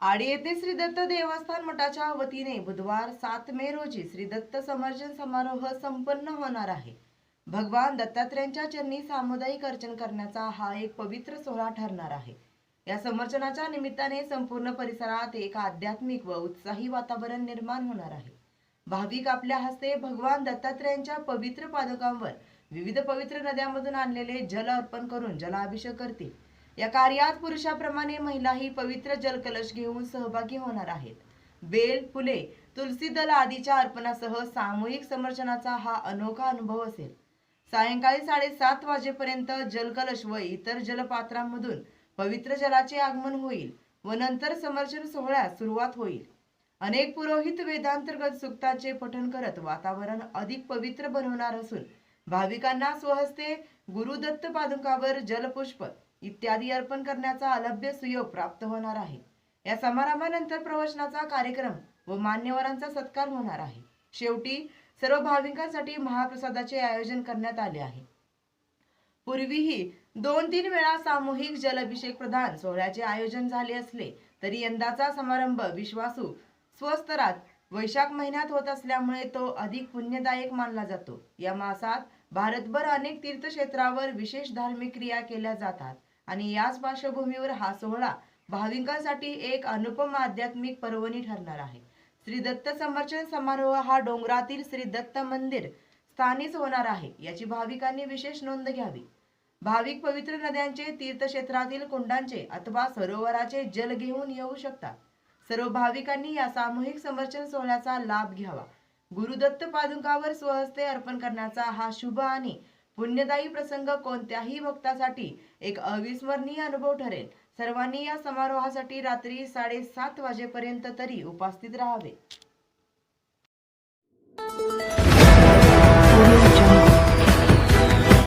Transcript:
आडी येथे श्री दत्त देवस्थान मठाच्या वतीने बुधवार सात मे रोजी श्री दत्त समर्जन समारोह संपन्न होणार आहे. भगवान दत्तात्र्यांच्या चरणी सामुदायिक अर्चन करण्याचा हा एक पवित्र सोहळा ठरणार आहे. या समर्चनाच्या निमित्ताने संपूर्ण परिसरात एक आध्यात्मिक व उत्साही वातावरण निर्माण होणार आहे. भाविक आपल्या हस्ते भगवान दत्तात्र्यांच्या पवित्र पादुकांवर विविध पवित्र नद्यांमधून आणलेले जल अर्पण करून जलाभिषेक करतील. या कार्यात पुरुषाप्रमाणे महिलाही पवित्र जलकलश घेऊन सहभागी होणार आहेत. बेल फुले तुलसी दल आदीच्या अर्पणासह सामूहिक समर्चनाचा हा अनोखा अनुभव असेल. सायंकाळी साडेसात वाजेपर्यंत जलकलश व इतर जलपात्रांमधून पवित्र जलाचे आगमन होईल व नंतर समर्चन सोहळ्यास सुरुवात होईल. अनेक पुरोहित वेदांतर्गत सुक्ताचे पठण करत वातावरण अधिक पवित्र बनवणार असून भाविकांना स्वहस्ते गुरुदत्त पादुकावर जलपुष्प इत्यादी अर्पण करण्याचा अलभ्य सुयोग प्राप्त होणार आहे. या समारंभानंतर प्रवचनाचा कार्यक्रम व मान्यवरांचा सत्कार होणार आहे. शेवटी सर्व भाविकांसाठी महाप्रसादाचे आयोजन करण्यात आले आहे. पूर्वीही दोन तीन वेळा सामूहिक जलाभिषेक प्रधान सोहळ्याचे आयोजन झाले असले तरी यंदाचा समारंभ विश्वासू स्वस्तरात वैशाख महिन्यात होत असल्यामुळे तो अधिक पुण्यदायक मानला जातो. या मासात भारतभर अनेक तीर्थक्षेत्रावर विशेष धार्मिक क्रिया केल्या जातात. आणि याच पार्श्वभूमीवर हा सोहळा भाविकांसाठी एक अनुपम आध्यात्मिक पर्वणी ठरणार आहे. श्री दत्त समर्चन समारोह हा डोंगरातील श्री दत्त मंदिर स्थानीच होणार आहे याची भाविकांनी विशेष नोंद घ्यावी. भाविक पवित्र नद्यांचे तीर्थक्षेत्रातील कुंडांचे अथवा सरोवराचे जल घेऊन येऊ शकतात. सर्व भाविकांनी या सामूहिक समर्चन सोहळ्याचा लाभ घ्यावा. गुरुदत्त पादुकावर स्वहस्ते अर्पण करण्याचा हा शुभ आणि पुण्यदायी प्रसंग कोणत्याही भक्तासाठी एक अविस्मरणीय अनुभव ठरेल. सर्वांनी या समारोहासाठी रात्री साडेसात वाजेपर्यंत तरी उपस्थित राहावे.